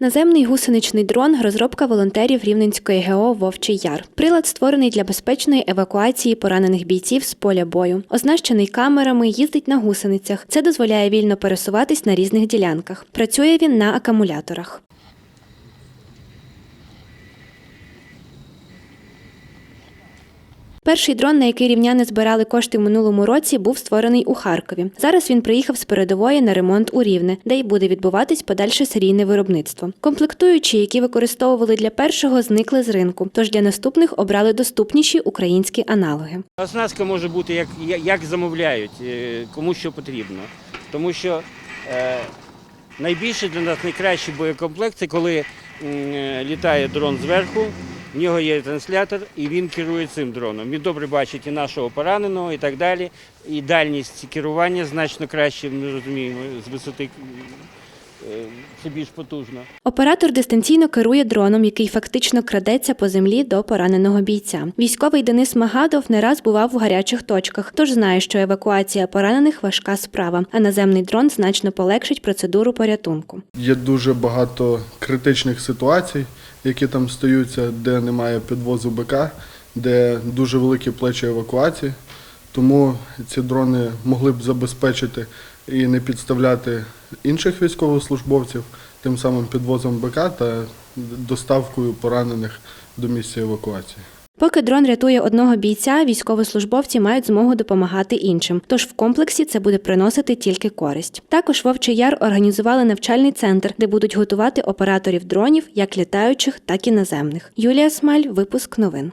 Наземний гусеничний дрон розробка волонтерів Рівненської ГО Вовчий Яр. Прилад створений для безпечної евакуації поранених бійців з поля бою. Оснащений камерами, їздить на гусеницях. Це дозволяє вільно пересуватись на різних ділянках. Працює він на акумуляторах. Перший дрон, на який рівняни збирали кошти в минулому році, був створений у Харкові. Зараз він приїхав з передової на ремонт у Рівне, де й буде відбуватись подальше серійне виробництво. Комплектуючі, які використовували для першого, зникли з ринку. Тож для наступних обрали доступніші українські аналоги. Оснастка може бути як, як- замовляють, е, кому що потрібно. Тому що е, найбільше для нас найкращий боєкомплект це коли е, літає дрон зверху, в нього є транслятор і він керує цим дроном. Він добре бачить і нашого пораненого, і так далі. І дальність керування значно краще, ми розуміємо, з висоти е, це більш потужно. Оператор дистанційно керує дроном, який фактично крадеться по землі до пораненого бійця. Військовий Денис Магадов не раз бував в гарячих точках, тож знає, що евакуація поранених важка справа, а наземний дрон значно полегшить процедуру порятунку. Є дуже багато критичних ситуацій, які там стаються, де немає підвозу БК, де дуже великі плечі евакуації. Тому ці дрони могли б забезпечити і не підставляти інших військовослужбовців, тим самим підвозом БК та доставкою поранених до місця евакуації. Поки дрон рятує одного бійця, військовослужбовці мають змогу допомагати іншим. Тож в комплексі це буде приносити тільки користь. Також Вовчий Яр організували навчальний центр, де будуть готувати операторів дронів як літаючих, так і наземних. Юлія Смаль, випуск новин.